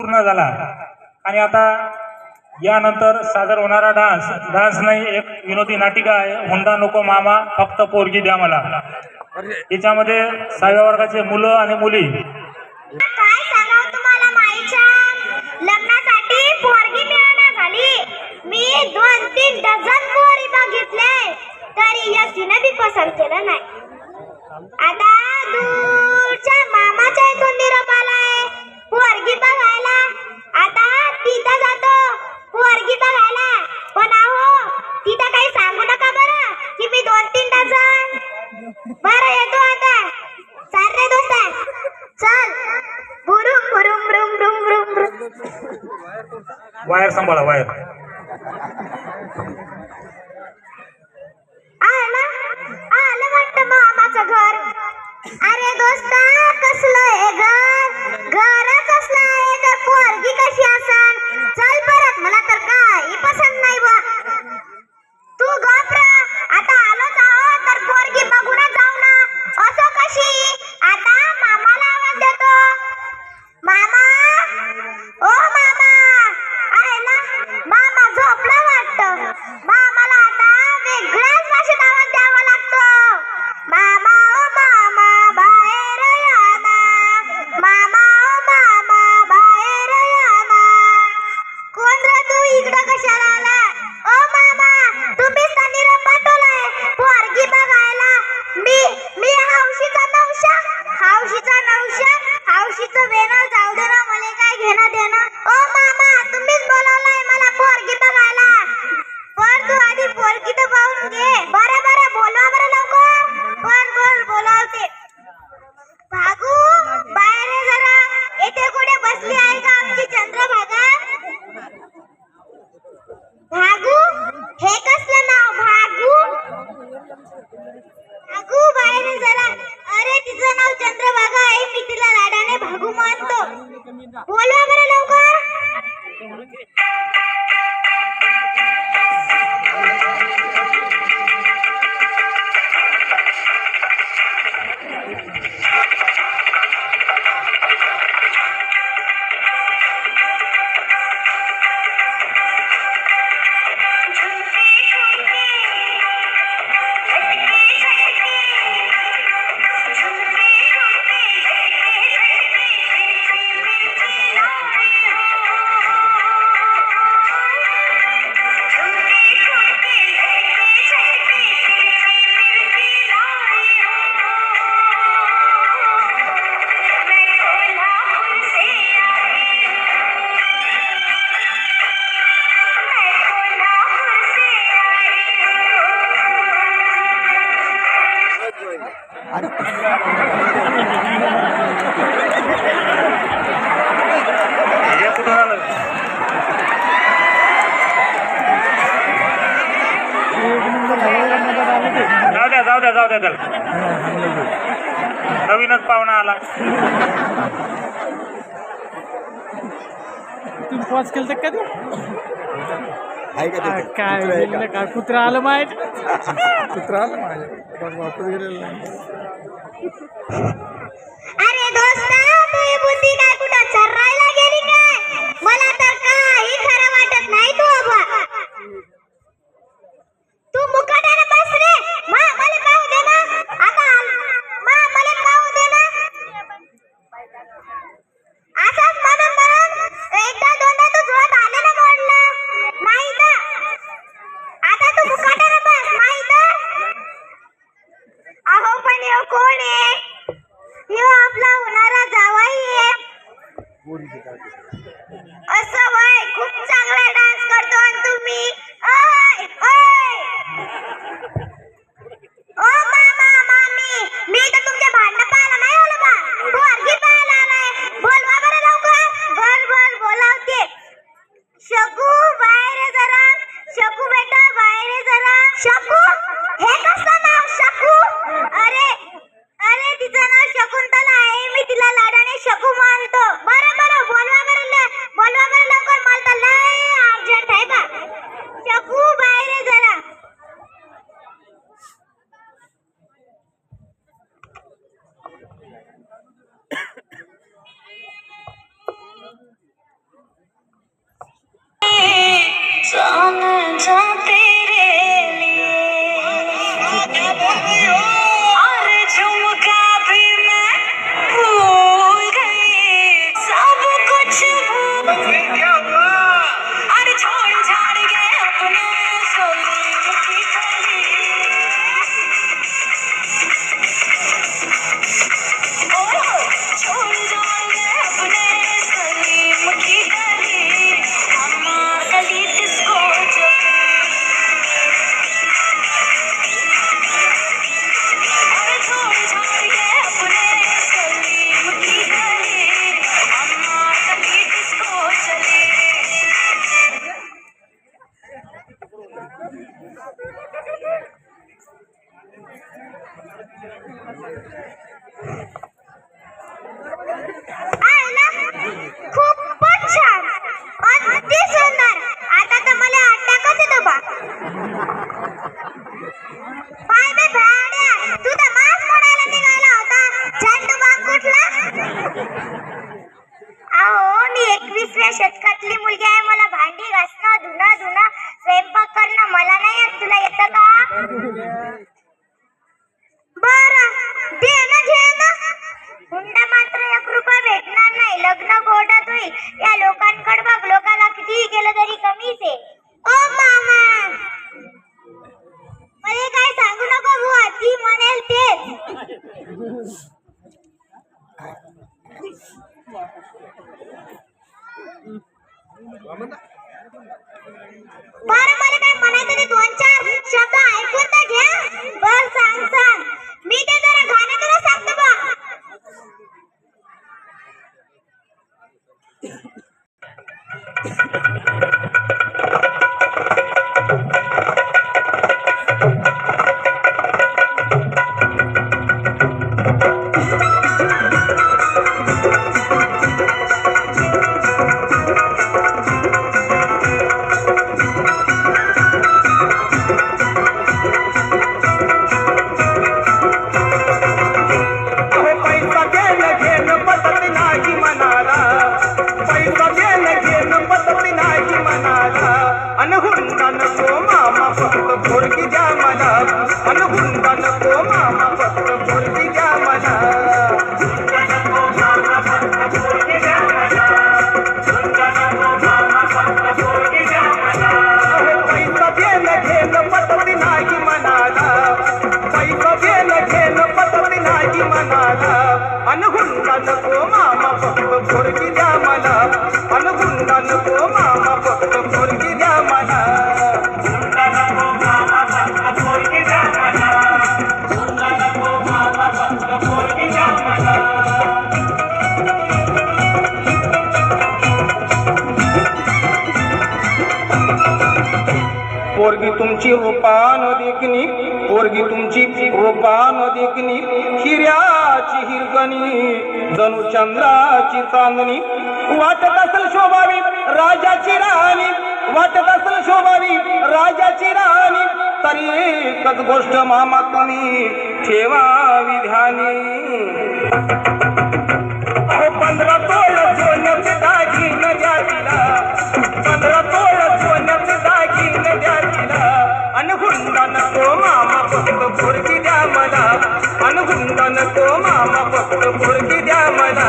पूर्ण झाला. आणि आता यानंतर सादर होणारा डान्स. डान्स नाही एक विनोदी नाटिका आहे. हुंडा नको मामा फक्त पोरगी द्या मला. तिच्यामध्ये सहाव्या वर्गाचे मुलं आणि मुली. पसंत केलं नाही. आता तुमचं बेनर जाऊ दे ना मला काय घेणं देणं. ओ मामा तुम्हीच बोलवलंय मला पोरगी बघायला. पण तू आधी पोरगी तर पाहून घे. बरं बरं बोलवा बरं लवकर. पण बोल बोलावते. भागू बाहेर जरा. येथे कुठे बसली आहे का आमची चंद्रभागा? भागू हे कसलं नाव? भागू? भागू बाहेर जरा. अरे तिचं नाव चंद्रभागा घुमानतो बोलवा बरं लवकर? आला. तुम्ही पॉज केलं तर कधी? काय काय कुत्रा आलं माहीत कुत्रा आलं माहीत वापस गेलेलं नाही. मला तर काही खरं वाटत लग्न कोर्टात होईल या लोकांकडे बघ लोकांना कितीही केलं तरी कमीच आहे. ओ मामा! मला काय सांगू नको बुवा ती म्हणेल तेच. तुमची रूपान देखणी पोरगी तुमची रूपान देखणी हिऱ्याची हिरकणी जणू चंद्राची चांदणी. वाटत असेल शोभावी राजाची राणी वाटत असेल शोभावी राजाची राणी तरी एकच गोष्ट मामा तुम्ही ठेवावी ध्यानी. फक्त पोरगी द्या मला. अनगुंडा नको मामा फक्त पोरगी द्या मला.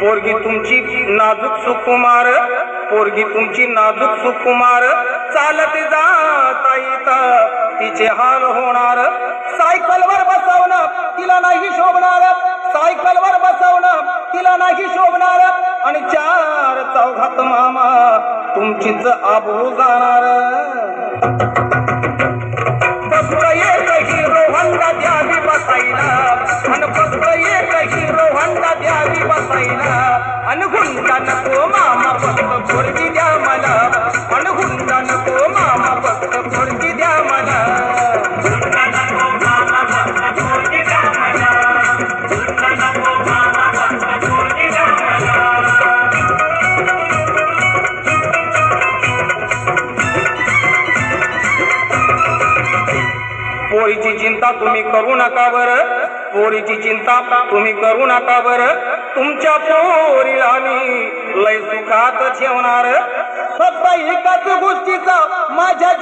पोरगी तुमची नाजूक सुकुमार पोरगी तुमची नाजूक सुकुमार. चालत जाता येत तिचे हाल होणार. सायकलवर बसवणं तिला नाही शोभणार. सायकलवर बसवणं तिला नाही शोभणार. आणि चार चौघात मामा तुमचीच आबरू जाणार. फक्त द्यावी बसायला. आणि फक्त एक द्यावी बसायला. आणि हुंडा नको मामा फक्त द्या तुम्ही करू नका बर. पोरीची चिंता तुम्ही करू नका बर. तुमच्या पोरीला मी लय सुखात ठेवणार. फक्त एकाच गोष्टीचा माझ्या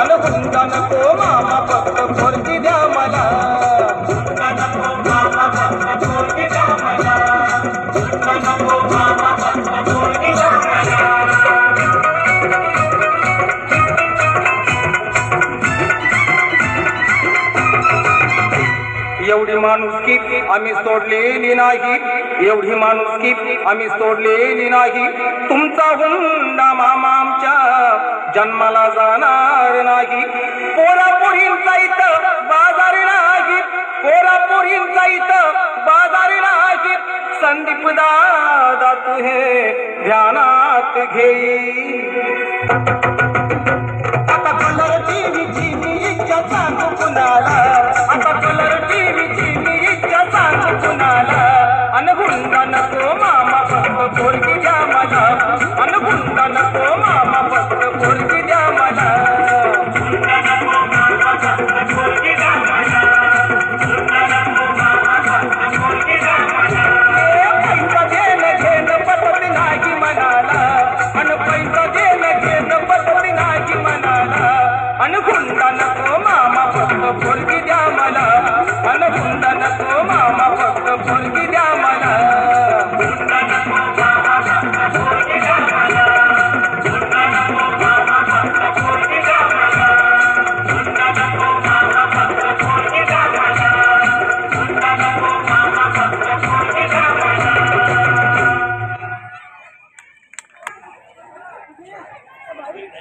अन गुंडा नको मामा फक्त पोरगी द्या मला एवढी माणुसकी आम्ही सोडलेली नाही. एवढी माणुसकी आम्ही सोडलेली नाही. तुमचा हुंडा जन्माला जाणार नाही. पोरापुरींचा इथं बाजार नाही. पोरापुरींचा इथं बाजार नाही. संदीप दादा तुहे ध्यानात घेई